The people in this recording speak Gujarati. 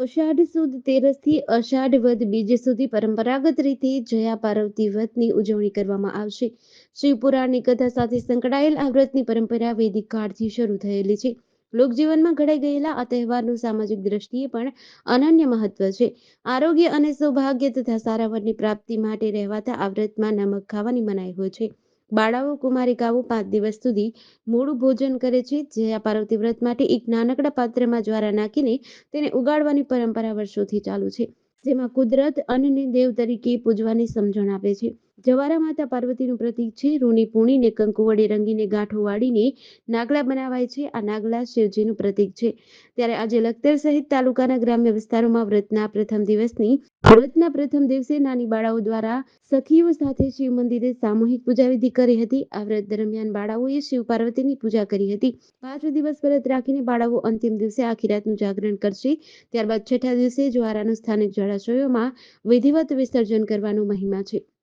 અષાઢ સુદ તેરસથી અષાઢ વદ બીજ સુધી પરંપરાગત રીતે જયા પાર્વતી વ્રતની ઉજવણી કરવામાં આવશે. શિવપુરાણની કથા સાથે સંકળાયેલ આ વ્રતની પરંપરા વૈદિક કાળથી શરૂ થયેલી છે. લોકજીવનમાં ઘડાઈ ગયેલા આ તહેવારનું સામાજિક દ્રષ્ટિએ પણ અનન્ય મહત્વ છે. આરોગ્ય અને સૌભાગ્ય તથા સારા વરની પ્રાપ્તિ માટે રહેવાતા આ વ્રતમાં નમક ખાવાની મનાઈ હોય છે. બાળાઓ કુમારિકાઓ પાંચ દિવસ સુધી મૂળ ભોજન કરે છે. જે આ પાર્વતી વ્રત માટે એક નાનકડા પાત્રમાં જ્વારા નાખીને તેને ઉગાડવાની પરંપરા વર્ષોથી ચાલુ છે. જેમાં કુદરત અન્નને દેવ તરીકે પૂજવાની સમજણ આપે છે. જવારા માતા પાર્વતીનું પ્રતીક છે, રૂની પૂણીને કંકુ વડે રંગીને ગાંઠો વાળીને નાગલા બનાવાય છે. આ નાગલા શિવજીનું પ્રતીક છે. ત્યારે આજે લખતર સહિત તાલુકાના ગ્રામ્ય વિસ્તારોમાં વ્રતના પ્રથમ દિવસની, વ્રતના પ્રથમ દિવસે નાની બાળાઓ દ્વારા સખીઓ સાથે શિવ મંદિરે સામૂહિક પૂજાવિધિ કરી હતી. આ વ્રત દરમિયાન બાળાઓએ શિવ પાર્વતીની પૂજા કરી હતી. પાંચ દિવસ વ્રત રાખીને બાળાઓ અંતિમ દિવસે આખી રાતનું જાગરણ કરશે. ત્યારબાદ છઠ્ઠા દિવસે જ્વારાનું સ્થાનિક જળાશયોમાં વિધિવત વિસર્જન કરવાનો મહિમા છે.